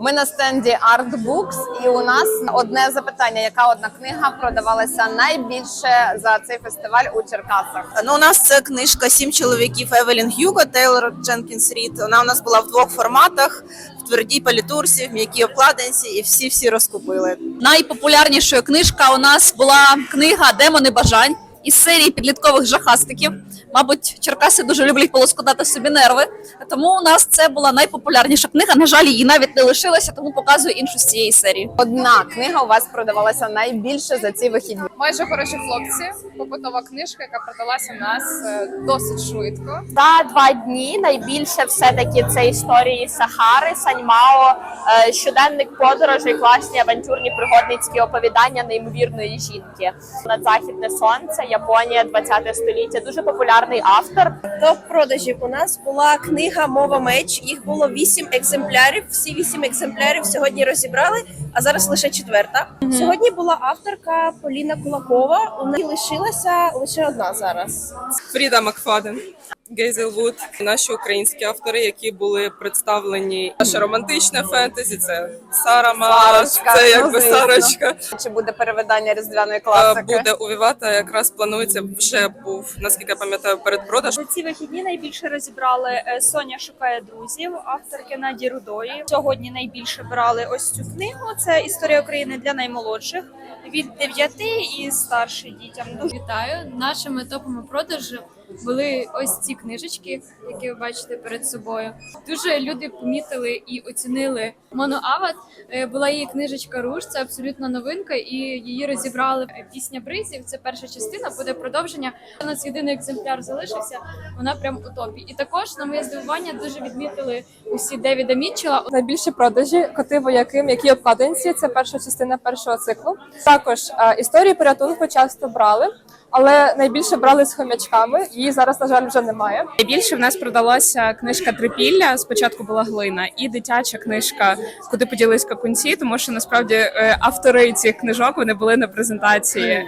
Ми на стенді Art Books, і у нас одне запитання: яка одна книга продавалася найбільше за цей фестиваль у Черкасах? Ну, у нас це книжка Сім чоловіків Евелін Х'юго Тейлор Дженкінс Рід. Вона у нас була в двох форматах: в твердій палітурці, в м'якій обкладинці, і всі всі розкупили. Найпопулярнішою книжка у нас була книга Демони бажань із серії підліткових жахастиків. Мабуть, черкаси дуже люблять полоскотати собі нерви. Тому у нас це була найпопулярніша книга. На жаль, її навіть не лишилося, тому показую іншу з цієї серії. Одна книга у вас продавалася найбільше за ці вихідні. Майже хороші хлопці. Побутова книжка, яка продалася у нас е, досить швидко. За два дні найбільше все-таки це історії Сахари, Саньмао, е, щоденник подорожей, класні авантюрні пригодницькі оповідання неймовірної жінки. Надзахідне сонце, Японія, 20 століття. Дуже популярний автор. топ продажів у нас була книга Мова меч. Їх було вісім екземплярів. Всі вісім екземплярів сьогодні розібрали, а зараз лише четверта. Сьогодні була авторка Поліна Кулакова. У неї лишилася лише одна зараз. Фріда Макфаден, Гейзел Вуд, наші українські автори, які були представлені. Наше романтичне фентезі це Сара Мара, це ну, якби звісно. Сарочка. Чи буде перевидання різдвяної Е, класики? Буде у Вівата, якраз планується вже був, наскільки я пам'ятаю, передпродаж. За ці вихідні найбільше розібрали е, Соня шукає друзів, авторки Наді Рудої. Сьогодні найбільше брали ось цю книгу. Це історія України для наймолодших від 9 і старше дітям. Вітаю! Нашими топами продажу були ось ці книжечки, які ви бачите перед собою. Дуже люди помітили і оцінили моноават. Е, Була її книжечка Руш, це абсолютно новинка, і її розібрали пісня бризів. Це перша частина, буде продовження. У нас єдиний екземпляр залишився. Вона прям у топі. І також на моє здивування дуже відмітили усі Девіда Мітчела. Найбільші продажі коти вояки, м'які обкладинці. Це перша частина першого циклу. Також е, історії порятунку часто брали, але найбільше брали з хомячками. Її зараз, на жаль, вже немає. Найбільше в нас продалася книжка Трипілля. Спочатку була глина, і дитяча книжка Куди поділись какунці, тому що насправді е, автори цих книжок вони були на презентації.